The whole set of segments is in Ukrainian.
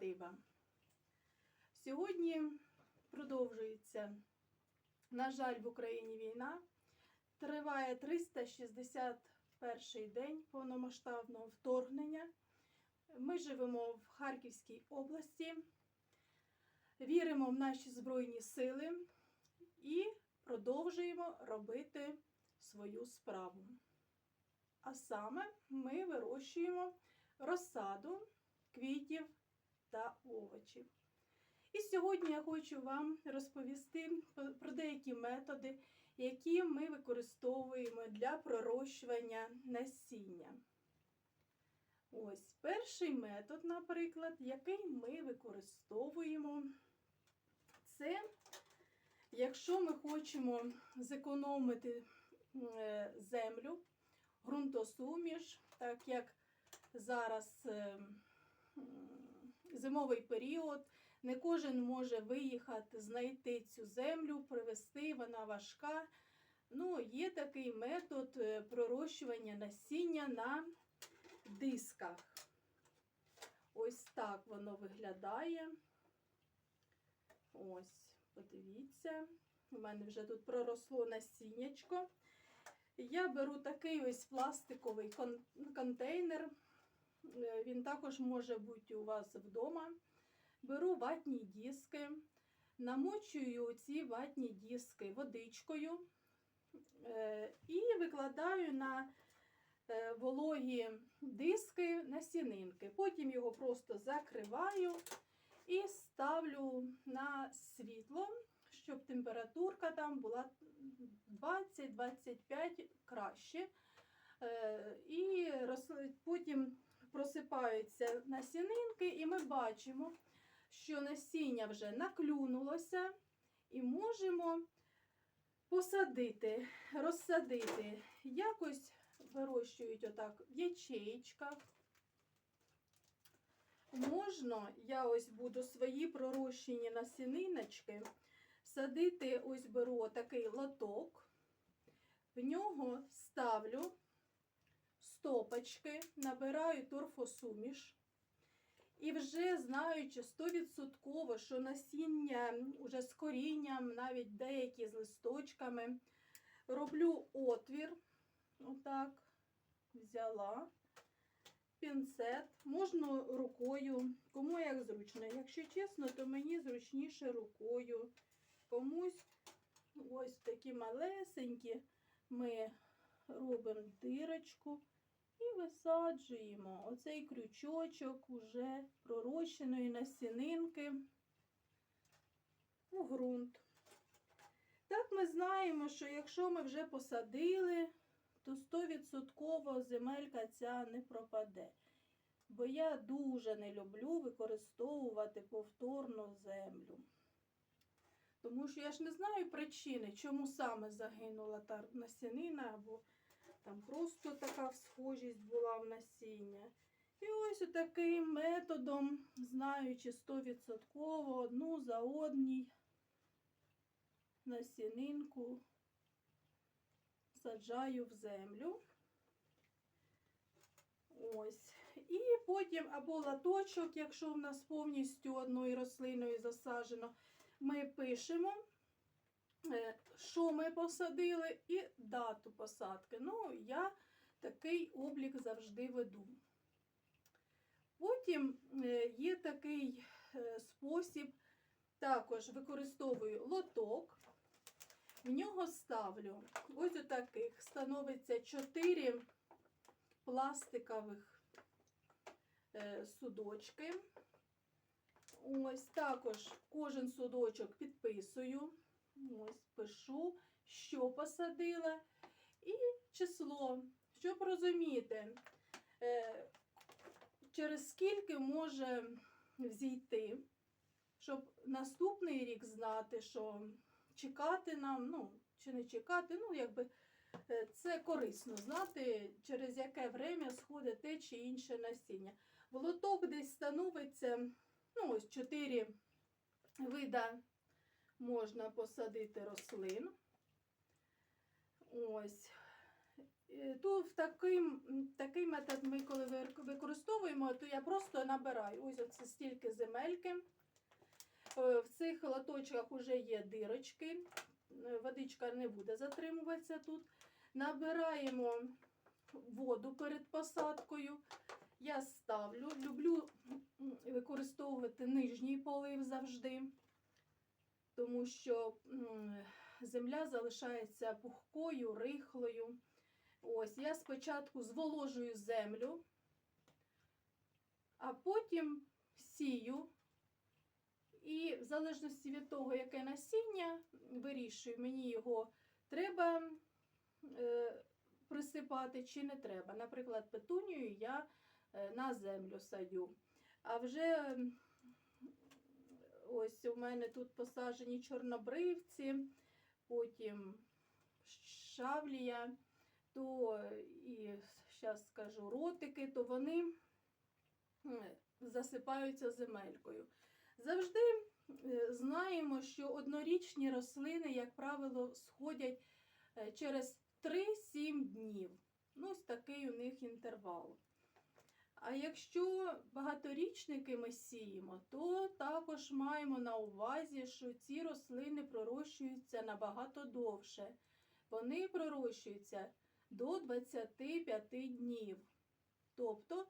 садиба. Сьогодні продовжується, на жаль, в Україні війна. Триває 361 день повномасштабного вторгнення. Ми живемо в Харківській області, віримо в наші Збройні Сили і продовжуємо робити свою справу. А саме ми вирощуємо розсаду квітів та овочів. І сьогодні я хочу вам розповісти про деякі методи, які ми використовуємо для пророщування насіння. Ось перший метод, наприклад, який ми використовуємо, це якщо ми хочемо зекономити е, землю, ґрунтосуміш, так як зараз е, зимовий період, не кожен може виїхати, знайти цю землю, привезти, вона важка. Ну, є такий метод е, пророщування насіння на дисках. Ось так воно виглядає. Ось, подивіться, у мене вже тут проросло насіннячко. Я беру такий ось пластиковий контейнер. Е, Він також може бути у вас вдома. Беру ватні диски, намочую ці ватні диски водичкою е, і викладаю на е, вологі диски насінинки. Потім його просто закриваю і ставлю на світло, щоб температурка там була 20-25 краще. І потім просипаються насінинки, і ми бачимо, що насіння вже наклюнулося, і можемо посадити, розсадити. Якось вирощують отак в ячеїчках. Можна, я ось буду свої пророщені насіниночки садити, ось беру такий лоток, в нього ставлю стопочки, набираю торфосуміш. І вже знаючи 100%, що насіння вже з корінням, навіть деякі з листочками, роблю отвір. Отак, взяла пінцет, можна рукою, кому як зручно. Якщо чесно, то мені зручніше рукою. Комусь ось такі малесенькі ми робимо дирочку і висаджуємо оцей крючочок уже пророщеної насінинки у ґрунт. Так ми знаємо, що якщо ми вже посадили, то 100% земелька ця не пропаде. Бо я дуже не люблю використовувати повторно землю. Тому що я ж не знаю причини, чому саме загинула та насінина, або там просто така схожість була в насіння. І ось таким методом, знаючи 100% одну за одній насінинку саджаю в землю. Ось. І потім або латочок, якщо в нас повністю одною рослиною засаджено, ми пишемо, що ми посадили, і дату посадки. Ну, я такий облік завжди веду. Потім е, є такий е, спосіб, також використовую лоток. В нього ставлю ось отаких становиться 4 пластикових е, судочки. Ось також кожен судочок підписую. Ось пишу, що посадила, і число, щоб розуміти, е, через скільки може взійти, щоб наступний рік знати, що чекати нам, ну, чи не чекати, ну, якби е, це корисно знати, через яке время сходить те чи інше насіння. В лоток десь становиться, ну, ось 4 вида можна посадити рослин. Ось. Е, То в таким, м, такий метод ми коли використовуємо, то я просто набираю ось оце стільки земельки. Е, В цих лоточках вже є дирочки. Е, Водичка не буде затримуватися тут. Набираємо воду перед посадкою. Я ставлю. Люблю використовувати нижній полив завжди, тому що земля залишається пухкою, рихлою. Ось я спочатку зволожую землю, а потім сію. І в залежності від того, яке насіння, вирішую, мені його треба е, присипати чи не треба. Наприклад, петунію я е, на землю садю. А вже ось у мене тут посаджені чорнобривці, потім шавлія, то і зараз скажу ротики, то вони засипаються земелькою. Завжди е, знаємо, що однорічні рослини, як правило, сходять е, через 3-7 днів. Ну, ось такий у них інтервал. А якщо багаторічники ми сіємо, то також маємо на увазі, що ці рослини пророщуються набагато довше. Вони пророщуються до 25 днів. Тобто,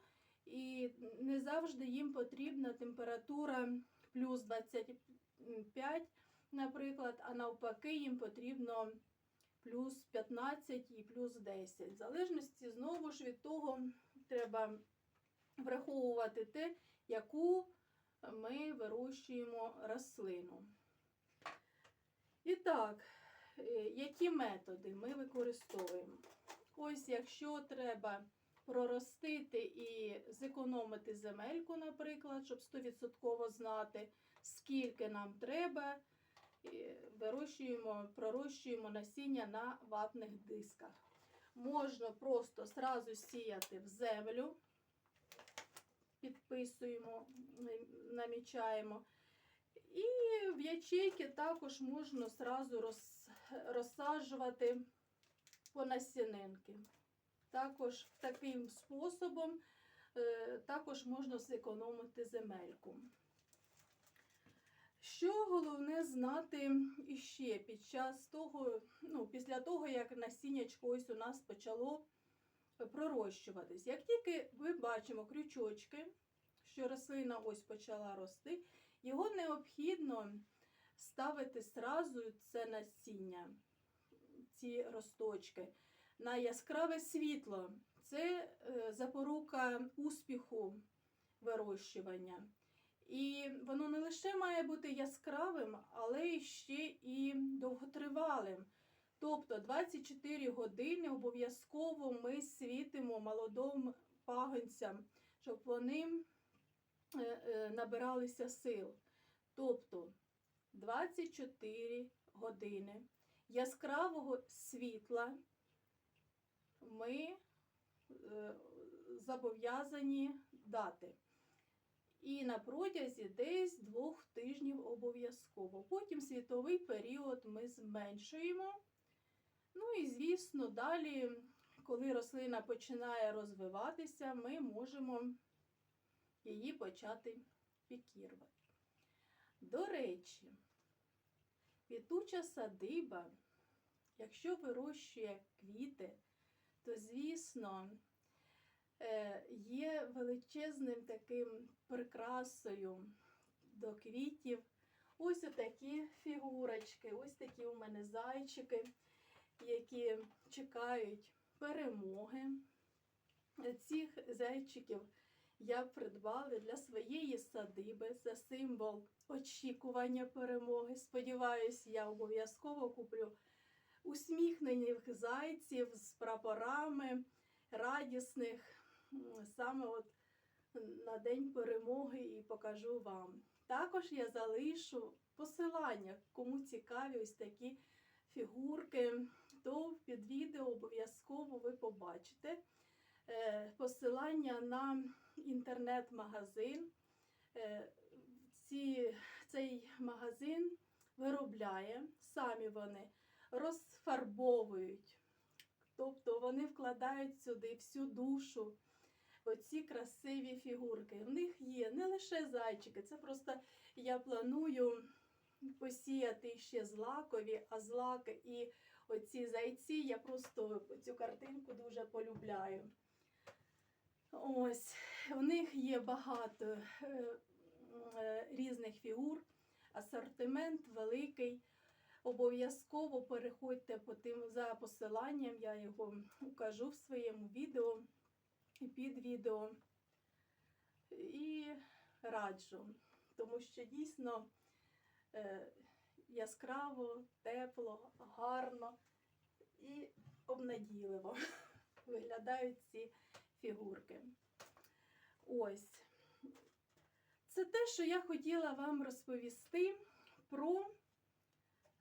і не завжди їм потрібна температура плюс 25, наприклад, а навпаки, їм потрібно плюс 15 і плюс 10. В залежності знову ж від того, треба враховувати те, яку ми вирощуємо рослину. І так, е, які методи ми використовуємо? Ось, якщо треба проростити і зекономити земельку, наприклад, щоб 100% знати, скільки нам треба, вирощуємо, пророщуємо насіння на ватних дисках. Можна просто сразу сіяти в землю, підписуємо, намічаємо. І в ячейки також можна сразу роз, розсаджувати по насінинки. Також таким способом е, також можна зекономити земельку. Що головне знати іще під час того, ну, після того, як насіннячко ось у нас почало пророщуватись. Як тільки ми бачимо крючочки, що рослина ось почала рости, його необхідно ставити сразу це насіння, ці росточки, на яскраве світло. Це е, запорука успіху вирощування. І воно не лише має бути яскравим, але ще і довготривалим. Тобто 24 години обов'язково ми світимо молодим пагонцям, щоб вони е, е, набиралися сил. Тобто 24 години яскравого світла ми е, зобов'язані дати. І на протязі десь двох тижнів обов'язково. Потім світовий період ми зменшуємо. Ну і, звісно, далі, коли рослина починає розвиватися, ми можемо її почати пікірувати. До речі, квітуча садиба, якщо вирощує квіти, то, звісно, е, є величезним таким прикрасою до квітів. Ось такі фігурочки, ось такі у мене зайчики, які чекають перемоги. Цих зайчиків я придбала для своєї садиби. Це символ очікування перемоги. Сподіваюсь, я обов'язково куплю усміхнених зайців з прапорами радісних саме от на День перемоги і покажу вам. Також я залишу посилання, кому цікаві ось такі фігурки, то під відео обов'язково ви побачите е, посилання на інтернет-магазин. Е, цей магазин виробляє, самі вони розфарбовують Тобто вони вкладають сюди всю душу. Оці красиві фігурки. В них є не лише зайчики, це просто я планую посіяти ще злакові, а злак і оці зайці я просто цю картинку дуже полюбляю. Ось, в них є багато е, е, різних фігур, асортимент великий. Обов'язково переходьте по тим за посиланням, я його укажу в своєму відео і під відео. І раджу, тому що дійсно е, яскраво, тепло, гарно і обнадійливо виглядають ці фігурки. Ось. Це те, що я хотіла вам розповісти про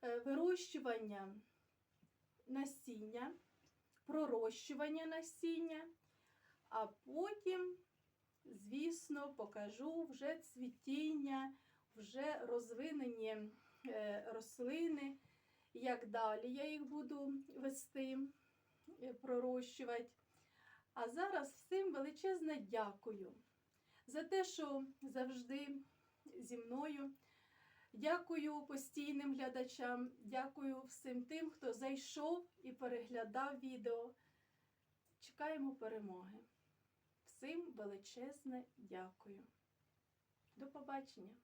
е, вирощування насіння, пророщування насіння, а потім, звісно, покажу вже цвітіння, вже розвинені е, рослини, як далі я їх буду вести, е, пророщувати. А зараз всім величезне дякую за те, що завжди зі мною. Дякую постійним глядачам, дякую всім тим, хто зайшов і переглядав відео. Чекаємо перемоги. Всім величезне дякую. До побачення!